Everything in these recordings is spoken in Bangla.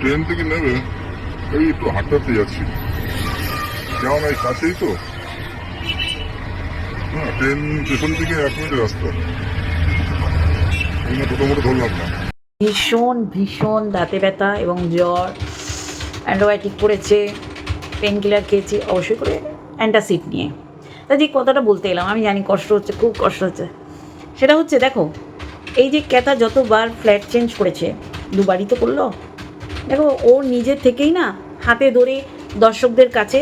ট্রেন থেকে নেবে এই একটু হাঁটাতে যাচ্ছি। কেমন এই কাছেই তো। হ্যাঁ ট্রেন স্টেশন থেকে এক মিনিটের রাস্তা। এই টোটো মোটো ধরলাম না। ভীষণ ভীষণ দাঁতে ব্যথা এবং জ্বর। অ্যান্টিবায়োটিক পড়েছে পেন কিলার খেয়েছি, অবশ্যই করে অ্যান্টাসিড নিয়ে। তা যে কথাটা বলতে এলাম, আমি জানি কষ্ট হচ্ছে, খুব কষ্ট হচ্ছে। সেটা হচ্ছে, দেখো, এই যে ক্যাতা যতবার ফ্ল্যাট চেঞ্জ করেছে, দুবারই তো করল দেখো, ও নিজের থেকেই না হাতে ধরে দর্শকদের কাছে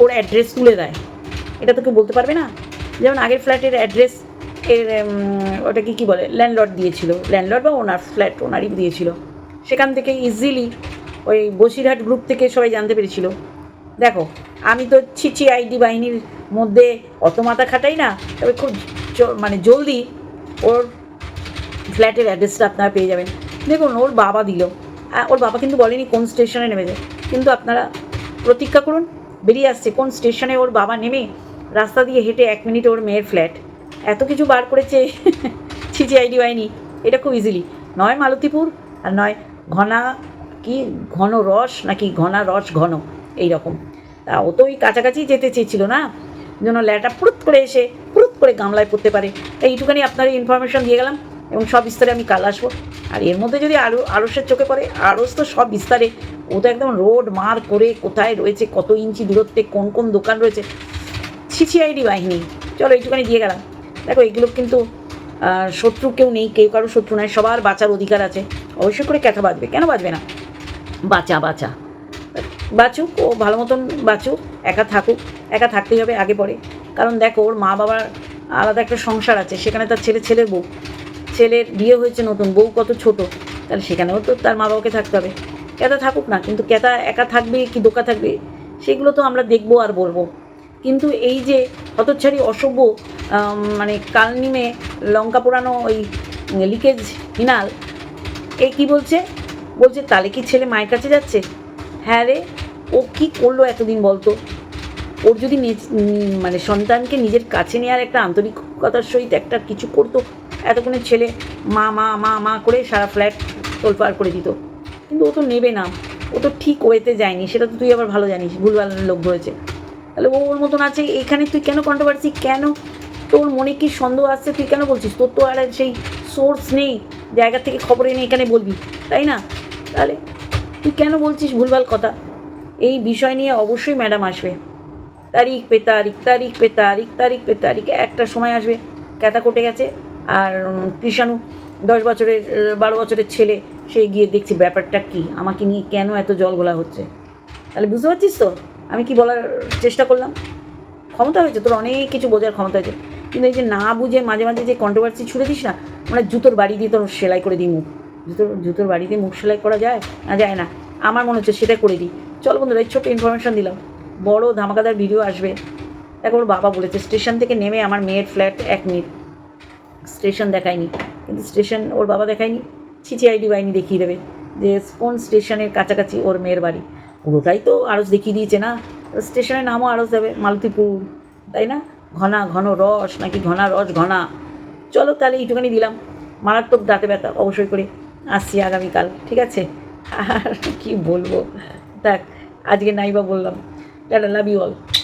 ওর অ্যাড্রেস তুলে দেয়। এটা তো কেউ বলতে পারবে না? যেমন আগের ফ্ল্যাটের অ্যাড্রেস এর ওটাকে কি বলে? ল্যান্ডলর্ড দিয়েছিল। ল্যান্ডলর্ড বা ওনার ফ্ল্যাট ওনারই দিয়েছিল। সেখান থেকে ইজিলি ওই বসিরহাট গ্রুপ থেকে সবাই জানতে পেরেছিল। দেখো, আমি তো ছিচি আইডি বাহিনীর মধ্যে, অত মাথা খাটাই না, তবে খুব মানে জলদি ওর ফ্ল্যাটের অ্যাড্রেসটা আপনারা পেয়ে যাবেন। দেখুন, ওর বাবা দিল। ওর বাবা কিন্তু বলেনি কোন স্টেশনে নেমেছে কিন্তু আপনারা প্রতীক্ষা করুন, বেরিয়ে আসছে। কোন স্টেশনে ওর বাবা নেমে রাস্তা দিয়ে হেঁটে এক মিনিটে ওর মেয়ের ফ্ল্যাট এত কিছু বার করেছে ছিচি আইডি বাহিনী। এটা খুব ইজিলি নয় মালতীপুর আর নয় ঘনা কি, ঘন রস নাকি ঘনা রস ঘন এই রকম তা ও তো ওই কাছাকাছি যেতে চেয়েছিল না? যেন ল্যাটা পুরুত করে এসে, পুরুত করে গামলায় পড়তে পারে। তাই এইটুখানি আপনার ইনফরমেশন দিয়ে গেলাম। এবং সব বিস্তারে আমি কাল আসব। আর এর মধ্যে যদি আরও আড়সের চোখে পড়ে আড়স তো সব বিস্তারে। ও তো একদম রোড মার করে কোথায় রয়েছে, কত ইঞ্চি দূরত্বে, কোন কোন দোকান রয়েছে। সিসিআইডি বাহিনী। চলো এইটুখানি দিয়ে গেলাম। দেখো, এগুলো কিন্তু শত্রু কেউ নেই, কেউ কারও শত্রু নাই, সবার বাঁচার অধিকার আছে। অবশ্যই করে ক্যাথা বাঁচবে, কেন বাঁচবে না? বাঁচা বাঁচা। বাঁচুক, ও ভালো মতন বাঁচুক, একা থাকুক, একা থাকতেই হবে, আগে পরে। কারণ দেখো, ওর মা বাবার আলাদা একটা সংসার আছে, সেখানে তার ছেলে, ছেলের বউ। ছেলের বিয়ে হয়েছে নতুন, বউ কত ছোট, তাহলে সেখানেও তো তার মা বাবাকে থাকতে হবে। ক্যাতা থাকুক না, কিন্তু ক্যাতা একা থাকবে কি দোকা থাকবে, সেগুলো তো আমরা দেখব আর বলব। কিন্তু এই যে হতচ্ছাড়ি, অসভ্য মানে কাল নিমে লঙ্কা পোড়ানো ওই লিকেজ হিনাল, এ কি বলছে? বলছে, তাহলে কি ছেলে মায়ের কাছে যাচ্ছে? হ্যাঁ রে, ও কি করল এতদিন বলতো? ওর যদি নিজ- মানে সন্তানকে নিজের কাছে নেওয়ার একটা আন্তরিকতার সহিত একটা কিছু করতো, এতক্ষণে ছেলে মা মা মা মা করে সারা ফ্ল্যাট তোলপাড় করে দিত। কিন্তু ও তো নেবে না। ও তো ঠিক ওয়েতে যায়নি। সেটা তো তুই আবার ভালো জানিস ভুলভাল লোক ধরেছে। তাহলে ও ওর মতন আছে, এখানে তুই কেন কন্ট্রোভার্সি কেন? তোর মনে কি সন্দেহ আসছে? তুই কেন বলছিস? তোর তো আর সেই সোর্স নেই। জায়গা থেকে খবর এনে এখানে বলবি, তাই না? তাহলে তুই কেন বলছিস ভুলভাল কথা? এই বিষয় নিয়ে অবশ্যই ম্যাডাম আসবে। তারিখ পে তারিখ তারিখ পে তারিখ তারিখ পে তারিখ, একটা সময় আসবে ক্যাতা কোটে গেছে, আর কৃষাণু, দশ বছরের বারো বছরের ছেলে, সে গিয়ে দেখছি ব্যাপারটা কি, আমাকে নিয়ে কেন এত জল গোলা হচ্ছে? তাহলে বুঝতে পারছিস তো? আমি কি বলার চেষ্টা করলাম? ক্ষমতা হয়েছে, তোর অনেক কিছু বোঝার ক্ষমতা হয়েছে। কিন্তু এই যে না বুঝে মাঝে মাঝে যে কন্ট্রোভার্সি ছুড়ে দিস না মানে জুতোর বাড়ি দিয়ে তোর সেলাই করে দিই মুখ। জুতোর জুতোর বাড়ি দিয়ে মুখ সেলাই করা যায়? না যায় না। আমার মনে হচ্ছে সেটা করে দিই। চল বন্ধুরা, এই ছোট্ট ইনফরমেশন দিলাম। বড় ধামাকাদার ভিডিও আসবে। ওর বাবা বলেছে স্টেশন থেকে নেমে আমার মেয়ের ফ্ল্যাট এক মিনিট। স্টেশন দেখায়নি। কিন্তু স্টেশন ওর বাবা দেখায়নি। ছিচি আইডি বাহিনী দেখিয়ে দেবে যে কোন স্টেশনের কাছাকাছি ওর মেয়ের বাড়ি। পুরোটাই তো আরস দেখিয়ে দিয়েছে না? স্টেশনের নামও আরস দেবে, মালতীপুর, তাই না? ঘনা, ঘন রস, নাকি ঘনা রস, ঘনা? চলো তাহলে এইটুখানি দিলাম। মারাত্মক দাঁতে ব্যথা অবশ্যই করে আসছি আগামীকাল, ঠিক আছে? আর কি বলব? দেখ, আজকে নাইবা বললাম। That I love you all.